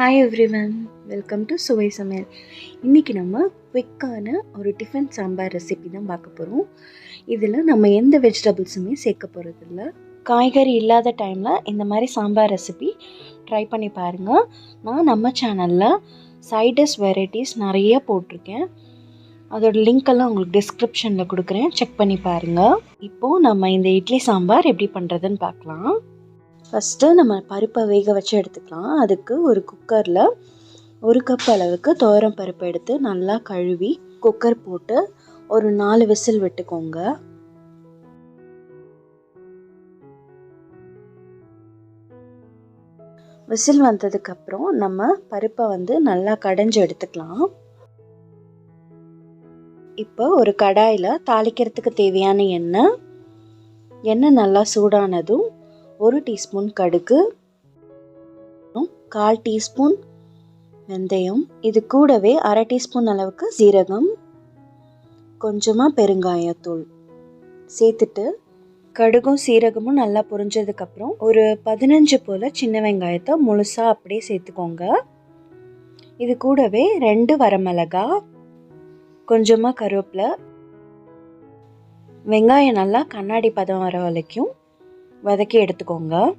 Hi everyone welcome to Suvai Samayal இன்றைக்கி நம்ம குவிக்கான ஒரு டிஃபன் சாம்பார் ரெசிபி தான் பார்க்க போகிறோம் இதில் நம்ம எந்த வெஜிடபிள்ஸுமே சேர்க்க போகிறதில்ல காய்கறி இல்லாத டைமில் இந்த மாதிரி சாம்பார் ரெசிபி ட்ரை பண்ணி பாருங்கள் நான் நம்ம சேனலில் சைடஸ் வெரைட்டிஸ் நிறைய போட்டிருக்கேன். அதோடய லிங்க் எல்லாம் உங்களுக்கு டிஸ்கிரிப்ஷனில் கொடுக்குறேன். செக் பண்ணி பாருங்கள் இப்போது நம்ம இந்த இட்லி சாம்பார் எப்படி பண்ணுறதுன்னு பார்க்கலாம். ஃபஸ்ட்டு நம்ம பருப்பை வேக வச்சு எடுத்துக்கலாம். அதுக்கு ஒரு குக்கரில் ஒரு கப் அளவுக்கு துவரம் பருப்பு எடுத்து நல்லா கழுவி குக்கர் போட்டு ஒரு நாலு விசில் விட்டுக்கோங்க. விசில் வந்ததுக்கப்புறம் நம்ம பருப்பை வந்து நல்லா கடைஞ்சி எடுத்துக்கலாம். இப்போ ஒரு கடாயில் தாளிக்கிறதுக்கு தேவையான எண்ணெய். எண்ணெய் நல்லா சூடானதும் ஒரு டீஸ்பூன் கடுகு கால் டீஸ்பூன் வெந்தயம். இது கூடவே அரை டீஸ்பூன் அளவுக்கு சீரகம் கொஞ்சமாக பெருங்காயத்தூள் சேர்த்துட்டு கடுகும் சீரகமும் நல்லா பொரிஞ்சதுக்கப்புறம் ஒரு பதினஞ்சு போல் சின்ன வெங்காயத்தை முழுசாக அப்படியே சேர்த்துக்கோங்க. இது கூடவே ரெண்டு வரமிளகா கொஞ்சமாக கருவேப்பிலை. வெங்காயம் நல்லா கண்ணாடி பதம் வர வரைக்கும் வதக்கி எடுத்துக்கோங்க.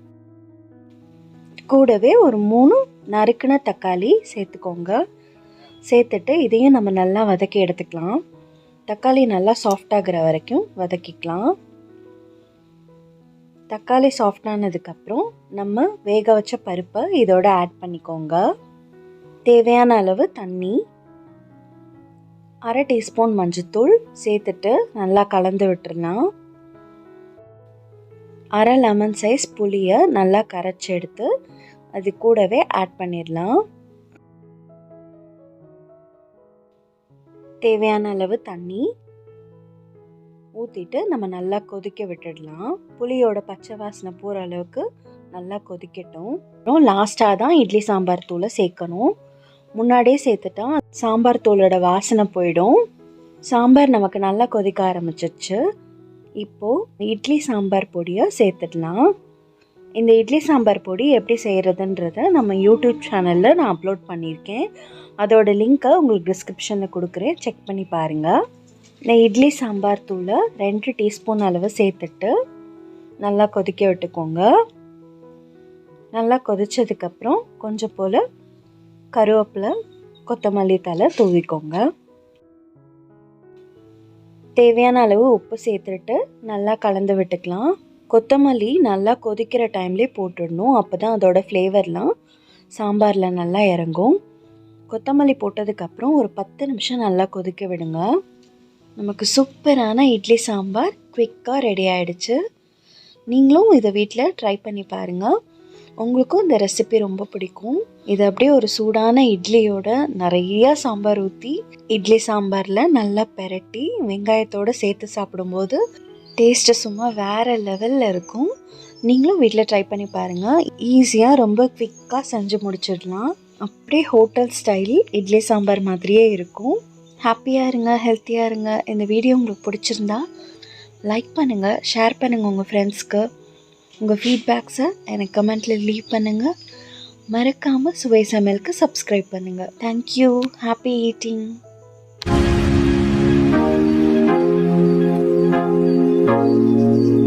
கூடவே ஒரு மூணு நறுக்கின தக்காளி சேர்த்துக்கோங்க. சேர்த்துட்டு இதையும் நம்ம நல்லா வதக்கி எடுத்துக்கலாம். தக்காளி நல்லா சாஃப்டாகிற வரைக்கும் வதக்கிக்கலாம். தக்காளி சாஃப்டானதுக்கப்புறம் நம்ம வேக வச்ச பருப்பை இதோட ஆட் பண்ணிக்கோங்க. தேவையான அளவு தண்ணி அரை டீஸ்பூன் மஞ்சத்தூள் சேர்த்துட்டு நல்லா கலந்து விட்டுடலாம் அரை லெமன் சைஸ் புளியை நல்லா கரைச்சி எடுத்து அது கூடவே ஆட் பண்ணிடலாம். தேவையான அளவு தண்ணி ஊற்றிட்டு நம்ம நல்லா கொதிக்க விட்டுடலாம். புளியோட பச்சை வாசனை போகிற அளவுக்கு நல்லா கொதிக்கட்டும். அப்புறம் லாஸ்ட்டாக தான் இட்லி சாம்பார் தூளை சேர்க்கணும். முன்னாடியே சேர்த்துட்டா சாம்பார் தூளோட வாசனை போயிடும். சாம்பார் நமக்கு நல்லா கொதிக்க ஆரம்பிச்சிச்சு இப்போது இட்லி சாம்பார் பொடியை சேர்த்துடலாம். இந்த இட்லி சாம்பார் பொடி எப்படி செய்கிறதுன்றத நம்ம யூடியூப் சேனலில் நான் அப்லோட் பண்ணியிருக்கேன். அதோட லிங்க்கை உங்களுக்கு டிஸ்கிரிப்ஷனில் கொடுக்குறேன். செக் பண்ணி பாருங்கள் இந்த இட்லி சாம்பார் தூளை ரெண்டு டீஸ்பூன் அளவு சேர்த்துட்டு நல்லா கொதிக்க விட்டுக்கோங்க. நல்லா கொதிச்சதுக்கப்புறம் கொஞ்சம் போல் கருவேப்பிலை கொத்தமல்லி தலை தூவிக்கோங்க. தேவையான அளவு உப்பு சேர்த்துட்டு நல்லா கலந்து விட்டுக்கலாம். கொத்தமல்லி நல்லா கொதிக்கிற டைம்லேயே போட்டுடணும். அப்போ தான் அதோடய ஃப்ளேவர்லாம் சாம்பாரில் நல்லா இறங்கும். கொத்தமல்லி போட்டதுக்கப்புறம் ஒரு பத்து நிமிஷம் நல்லா கொதிக்க விடுங்க. நமக்கு சூப்பரான இட்லி சாம்பார் குவிக்காக ரெடி ஆகிடுச்சு நீங்களும் இதை வீட்டில் ட்ரை பண்ணி பாருங்கள் உங்களுக்கும் இந்த ரெசிபி ரொம்ப பிடிக்கும். இது அப்படியே ஒரு சூடான இட்லியோட நிறைய சாம்பார் ஊற்றி இட்லி சாம்பாரில் நல்லா பெரட்டி வெங்காயத்தோடு சேர்த்து சாப்பிடும்போது டேஸ்ட்டு சும்மா வேறு லெவலில் இருக்கும். நீங்களும் வீட்டில் ட்ரை பண்ணி பாருங்கள் ஈஸியாக ரொம்ப குவிக்காக செஞ்சு முடிச்சிடலாம். அப்படியே ஹோட்டல் ஸ்டைல் இட்லி சாம்பார் மாதிரியே இருக்கும். ஹாப்பியாக இருங்க ஹெல்த்தியாக இருங்க. இந்த வீடியோ உங்களுக்கு பிடிச்சிருந்தா லைக் பண்ணுங்கள் ஷேர் பண்ணுங்கள் உங்கள் ஃப்ரெண்ட்ஸ்க்கு உங்கள் ஃபீட்பேக்ஸை எனக்கு கமெண்ட்டில் லீவ் பண்ணுங்கள் மறக்காமல் சுவை சமையலுக்கு சப்ஸ்கிரைப் பண்ணுங்கள் thank you happy eating thank you